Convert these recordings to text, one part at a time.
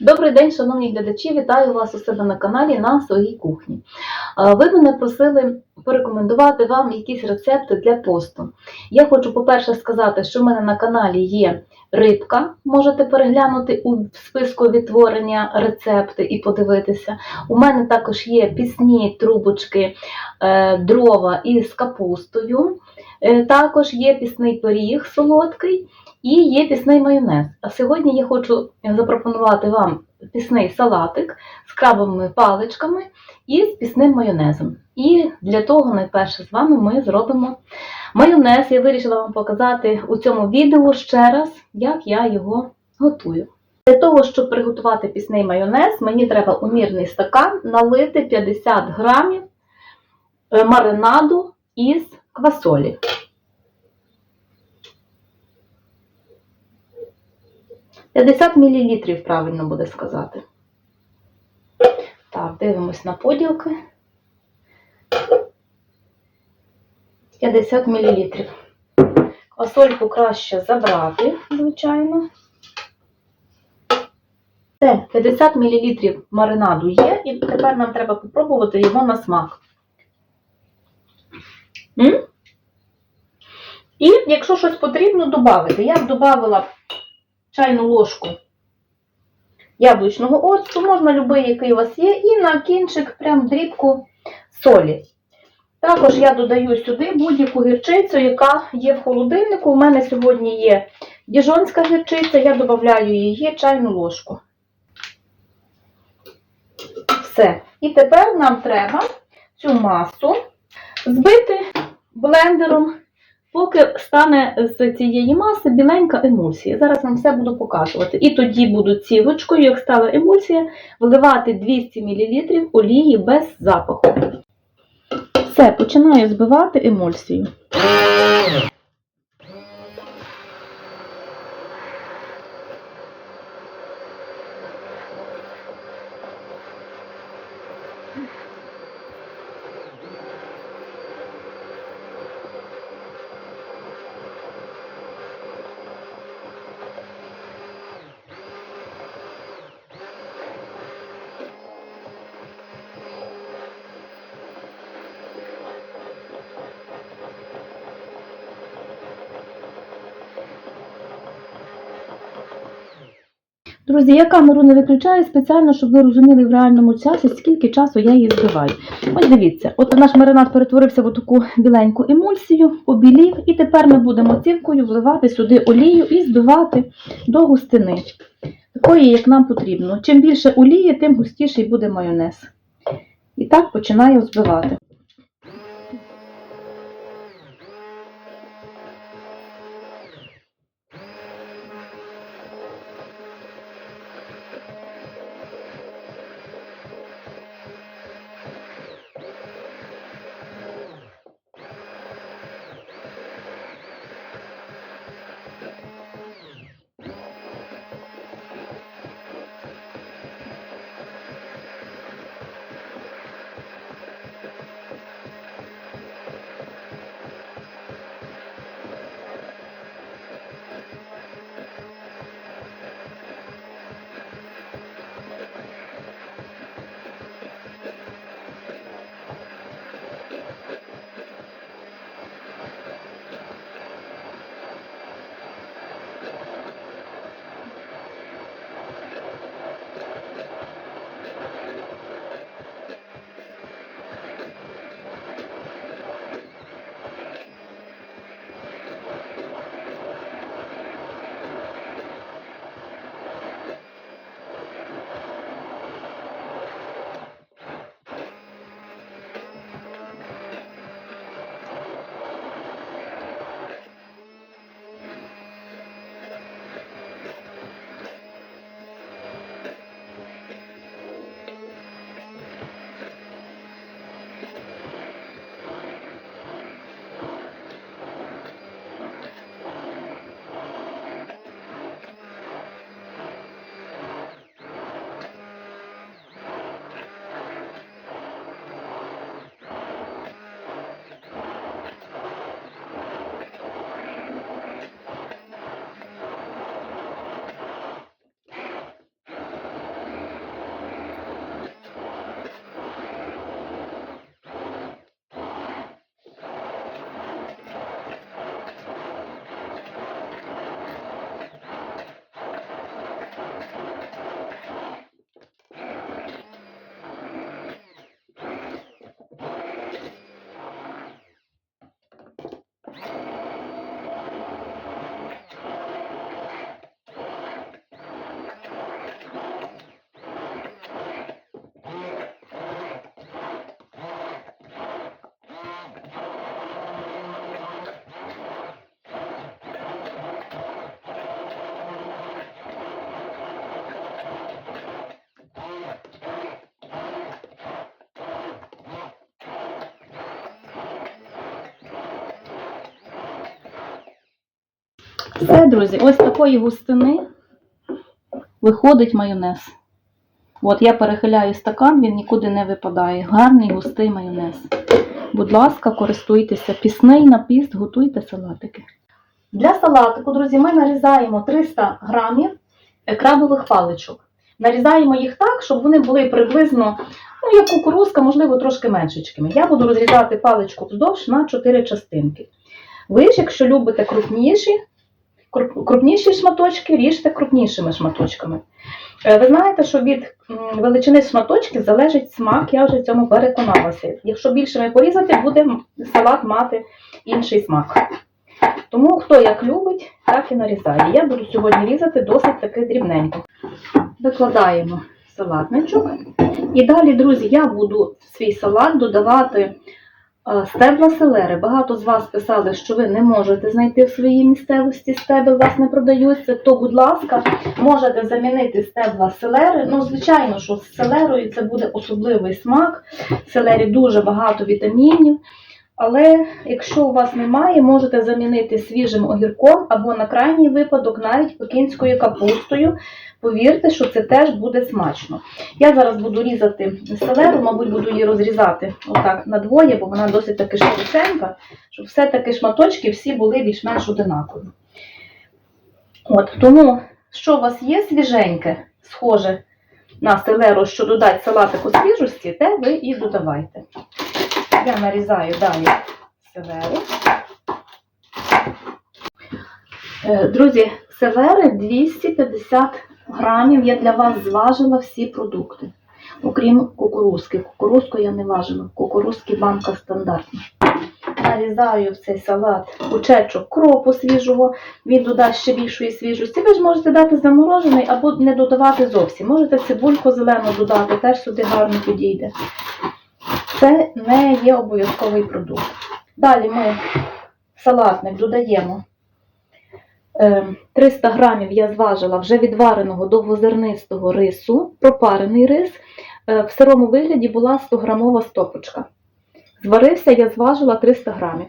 Добрий день, шановні глядачі! Вітаю вас у себе на каналі на своїй кухні. Ви мене просили порекомендувати вам якісь рецепти для посту. Я хочу, по-перше, сказати, що в мене на каналі є рибка, можете переглянути у списку відтворення рецепти і подивитися. У мене також є пісні трубочки е, дрова із капустою. Е, Також є пісний пиріг солодкий і є пісний майонез. А сьогодні я хочу запропонувати вам пісний салатик з крабовими паличками і з пісним майонезом. І для того найперше з вами ми зробимо майонез. Я вирішила вам показати у цьому відео ще раз, як я його готую. Для того, щоб приготувати пісний майонез, мені треба у мірний стакан налити 50 грамів е, маринаду із квасолі. – 50 мл, правильно буде сказати. Так, дивимось на поділки. 50 мл. Квасольку краще забрати, звичайно. Все, 50 мл маринаду є, і тепер нам треба попробувати його на смак. М? І якщо щось потрібно додати, я б додавала чайну ложку яблучного оцту, можна любий, який у вас є, і на кінчик прям дрібку солі. Також я додаю сюди будь-яку гірчицю, яка є в холодильнику. У мене сьогодні є діжонська гірчиця, я додаю її чайну ложку. Все. І тепер нам треба цю масу збити блендером, поки стане з цієї маси біленька емульсія. Зараз вам все буду показувати. І тоді буду цівочкою, як стала емульсія, вливати 200 мл олії без запаху. Все, починаю збивати емульсію. Друзі, я камеру не виключаю спеціально, щоб ви розуміли в реальному часі, скільки часу я її збиваю. Ось дивіться, от наш маринад перетворився в таку біленьку емульсію, побілів, і тепер ми будемо цівкою вливати сюди олію і збивати до густини, такої, як нам потрібно. Чим більше олії, тим густіший буде майонез. І так починаю збивати. Все, друзі, ось такої густини виходить майонез. От я перехиляю стакан, він нікуди не випадає. Гарний густий майонез. Будь ласка, користуйтеся. Пісний на піст, готуйте салатики. Для салатику, друзі, ми нарізаємо 300 грамів е, крабових паличок. Нарізаємо їх так, щоб вони були приблизно, ну, як кукурузка, можливо, трошки меншечкими. Я буду розрізати паличку вздовж на 4 частинки. Ви ж, якщо любите крупніші, круп- крупніші шматочки, ріжте крупнішими шматочками. Е, Ви знаєте, що від величини шматочків залежить смак, я вже в цьому переконалася. Якщо більшими порізати, буде салат мати інший смак. Тому хто як любить, так і нарізає. Я буду сьогодні різати досить таки дрібненько. Викладаємо салатничок. І далі, друзі, я буду свій салат додавати стебла селери. Багато з вас писали, що ви не можете знайти в своїй місцевості стебел, вас не продаються, то, будь ласка, можете замінити стебла селери. Ну, звичайно, що з селерою це буде особливий смак. В селері дуже багато вітамінів. Але якщо у вас немає, можете замінити свіжим огірком або на крайній випадок навіть пекінською капустою. Повірте, що це теж буде смачно. Я зараз буду різати селеру, мабуть, буду її розрізати отак на двоє, бо вона досить таки широченька, щоб все-таки шматочки всі були більш-менш одинакові. От, тому, що у вас є свіженьке, схоже на селеру, що додать салатику свіжості, те ви і додавайте. Я нарізаю далі селеру. Е, Друзі, селери 250 грамів. Я для вас зважила всі продукти. Окрім кукурузки. Кукурузку я не важила. Кукурузки банка стандартна. Нарізаю в цей салат кучечок кропу свіжого, він додасть ще більшої свіжості. Ви ж можете дати заморожений або не додавати зовсім. Можете цибульку зелену додати, теж сюди гарно підійде. Це не є обов'язковий продукт. Далі ми в салатник додаємо е, 300 грамів я зважила вже відвареного довгозернистого рису, пропарений рис. Е, В сирому вигляді була 100-грамова стопочка. Зварився, я зважила 300 грамів.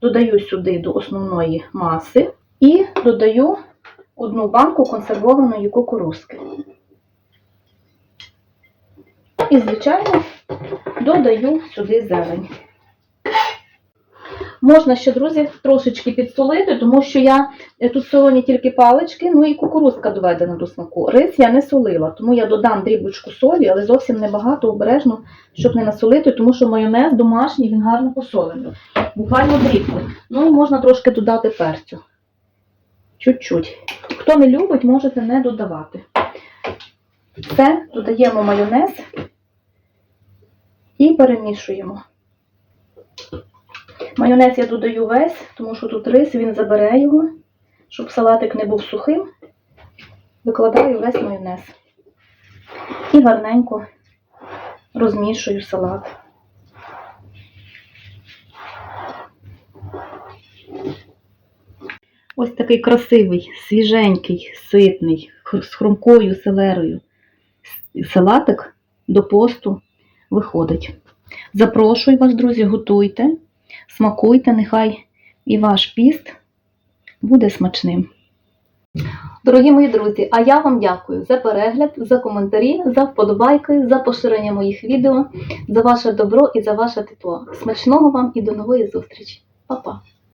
Додаю сюди до основної маси і додаю одну банку консервованої кукурузки. І, звичайно, додаю сюди зелень. Можна ще, друзі, трошечки підсолити, тому що я е, тут солоні тільки палички, ну і кукурузка доведена до смаку. Рис я не солила, тому я додам дрібочку солі, але зовсім небагато, обережно, щоб не насолити, тому що майонез домашній, він гарно посолений. Буквально дрібку. Ну можна трошки додати перцю. Чуть-чуть. Хто не любить, можете не додавати. Все, додаємо майонез і перемішуємо. Майонез я додаю весь, тому що тут рис, він забере його, щоб салатик не був сухим. Викладаю весь майонез. І гарненько розмішую салат. Ось такий красивий, свіженький, ситний, з хрумкою селерою. Салатик до посту виходить. Запрошую вас, друзі, готуйте, смакуйте, нехай і ваш піст буде смачним. Дорогі мої друзі, а я вам дякую за перегляд, за коментарі, за вподобайки, за поширення моїх відео, за ваше добро і за ваше тепло. Смачного вам і до нової зустрічі. Па-па!